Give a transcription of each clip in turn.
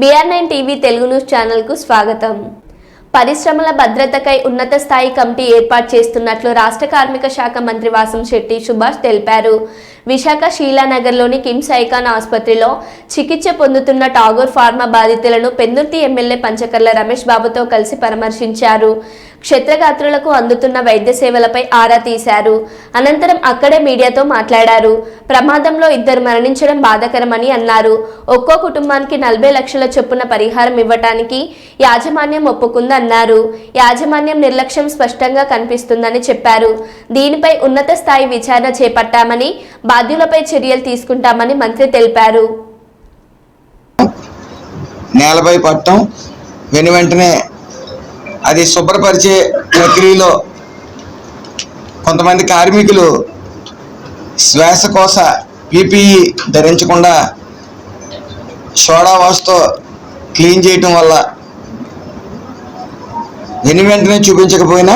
BR nine TV Telugu news ఛానల్కు స్వాగతం. పరిశ్రమల భద్రతకై ఉన్నత స్థాయి కమిటీ ఏర్పాటు చేస్తున్నట్లు రాష్ట్ర కార్మిక శాఖ మంత్రి వాసం శెట్టి సుభాష్ తెలిపారు. విశాఖ శీలానగర్లోని కిమ్స్ ఐకాన్ ఆసుపత్రిలో చికిత్స పొందుతున్న టాగోర్ ఫార్మా బాధితులను పెందుర్తి ఎమ్మెల్యే పంచకర్ల రమేష్ బాబుతో కలిసి పరామర్శించారు. క్షేత్రగాత్రులకు అందుతున్న వైద్య సేవలపై ఆరా తీశారు. అనంతరం అక్కడే మీడియాతో మాట్లాడారు. ప్రమాదంలో ఇద్దరు మరణించడం బాధాకరమని అన్నారు. ఒక్కో కుటుంబానికి నలభై లక్షల చొప్పున పరిహారం ఇవ్వటానికి యాజమాన్యం ఒప్పుకుందన్నారు. యాజమాన్యం నిర్లక్ష్యం స్పష్టంగా కనిపిస్తుందని చెప్పారు. దీనిపై ఉన్నత స్థాయి విచారణ చేపట్టామని బాధ్యులపై చర్యలు తీసుకుంటామని మంత్రి తెలిపారు. నేలపై పట్టడం వెను వెంటనే అది శుభ్రపరిచే ప్రక్రియలో కొంతమంది కార్మికులు శ్వాసకోశ పీపీఈ ధరించకుండా సోడా వాష్తో క్లీన్ చేయటం వల్ల వెను వెంటనే చూపించకపోయినా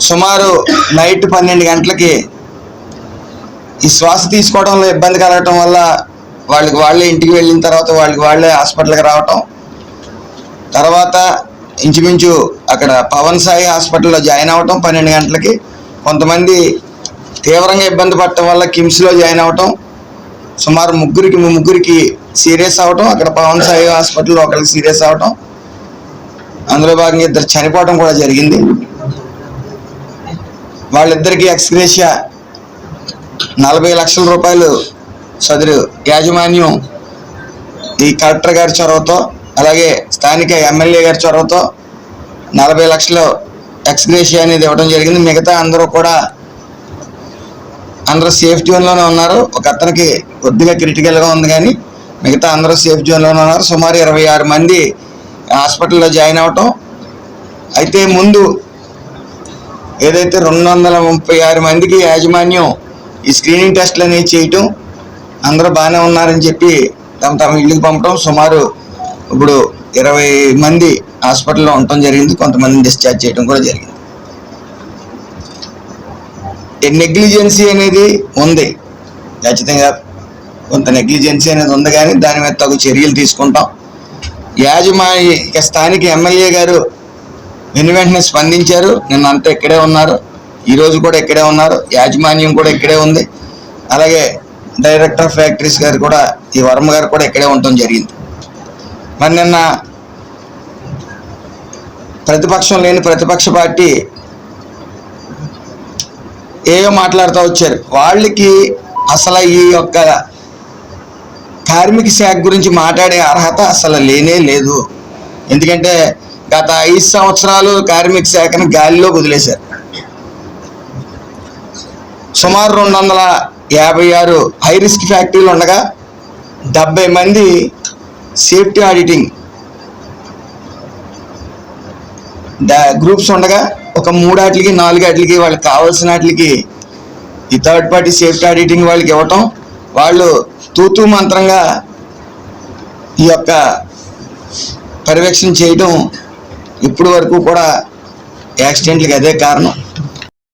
సుమారు నైట్ పన్నెండు గంటలకి ఈ శ్వాస తీసుకోవడంలో ఇబ్బంది కలగటం వల్ల వాళ్ళకి వాళ్ళే ఇంటికి వెళ్ళిన తర్వాత వాళ్ళకి వాళ్ళే హాస్పిటల్కి రావటం. తర్వాత ఇంచుమించు అక్కడ పవన్ సాయి హాస్పిటల్లో జాయిన్ అవ్వటం పన్నెండు గంటలకి. కొంతమంది తీవ్రంగా ఇబ్బంది పడటం వల్ల కిమ్స్లో జాయిన్ అవ్వటం. సుమారు ముగ్గురికి ముగ్గురికి సీరియస్ అవ్వటం. అక్కడ పవన్ సాయి హాస్పిటల్లో ఒకరికి సీరియస్ అవ్వటం. అందులో భాగంగా ఇద్దరు చనిపోవడం కూడా జరిగింది. వాళ్ళిద్దరికి ఎక్స్గ్రేషియా నలభై లక్షల రూపాయలు సదరు యాజమాన్యం ఈ కలెక్టర్ గారి చొరవతో అలాగే స్థానిక ఎమ్మెల్యే గారి చొరవతో నలభై లక్షలు ఎక్స్గ్రేషియా అనేది ఇవ్వడం జరిగింది. మిగతా అందరూ కూడా అందరూ సేఫ్ జోన్లోనే ఉన్నారు. ఒక అతనికి కొద్దిగా క్రిటికల్గా ఉంది కానీ మిగతా అందరూ సేఫ్ జోన్లోనే ఉన్నారు. సుమారు ఇరవై ఆరు మంది హాస్పిటల్లో జాయిన్ అవ్వటం. అయితే ముందు ఏదైతే రెండు వందల ముప్పై ఆరు మందికి యాజమాన్యం ఈ స్క్రీనింగ్ టెస్ట్లు అనేవి చేయటం అందరూ బాగానే ఉన్నారని చెప్పి తమ తమ ఇళ్ళకి పంపడం సుమారు ఇప్పుడు ఇరవై మంది హాస్పిటల్లో ఉండటం జరిగింది కొంతమందిని డిశ్చార్జ్ చేయడం కూడా జరిగింది. నెగ్లిజెన్సీ అనేది ఉంది ఖచ్చితంగా కొంత నెగ్లిజెన్సీ అనేది ఉంది కానీ దాని మీద తగు చర్యలు తీసుకుంటాం. యాజమాని స్థానిక ఎమ్మెల్యే గారు వెను వెంటనే స్పందించారు నిన్నంతా ఇక్కడే ఉన్నారు ఈ రోజు కూడా ఇక్కడే ఉన్నారు. యాజమాన్యం కూడా ఇక్కడే ఉంది. అలాగే డైరెక్టర్ ఆఫ్ ఫ్యాక్టరీస్ గారు కూడా ఈ వర్మ గారు కూడా ఇక్కడే ఉండటం జరిగింది. మరి నిన్న ప్రతిపక్షం లేని ప్రతిపక్ష పార్టీ ఏవో మాట్లాడుతూ వచ్చారు. వాళ్ళకి అసలు ఈ యొక్క కార్మిక శాఖ గురించి మాట్లాడే అర్హత అసలు లేనే లేదు. ఎందుకంటే గత ఐదు సంవత్సరాలు కార్మిక శాఖను గాలిలో వదిలేశారు. సుమారు రెండు వందల యాభై ఆరు హై రిస్క్ ఫ్యాక్టరీలు ఉండగా డెబ్బై మంది సేఫ్టీ ఆడిటింగ్ గ్రూప్స్ ఉండగా ఒక మూడాటికి నాలుగాటికి వాళ్ళకి కావాల్సిన వాటికి ఈ థర్డ్ పార్టీ సేఫ్టీ ఆడిటింగ్ వాళ్ళకి ఇవ్వటం వాళ్ళు తూతూ మంత్రంగా ఈ యొక్క పర్యవేక్షణ చేయడం ఇప్పటి వరకు కూడా యాక్సిడెంట్లకి అదే కారణం.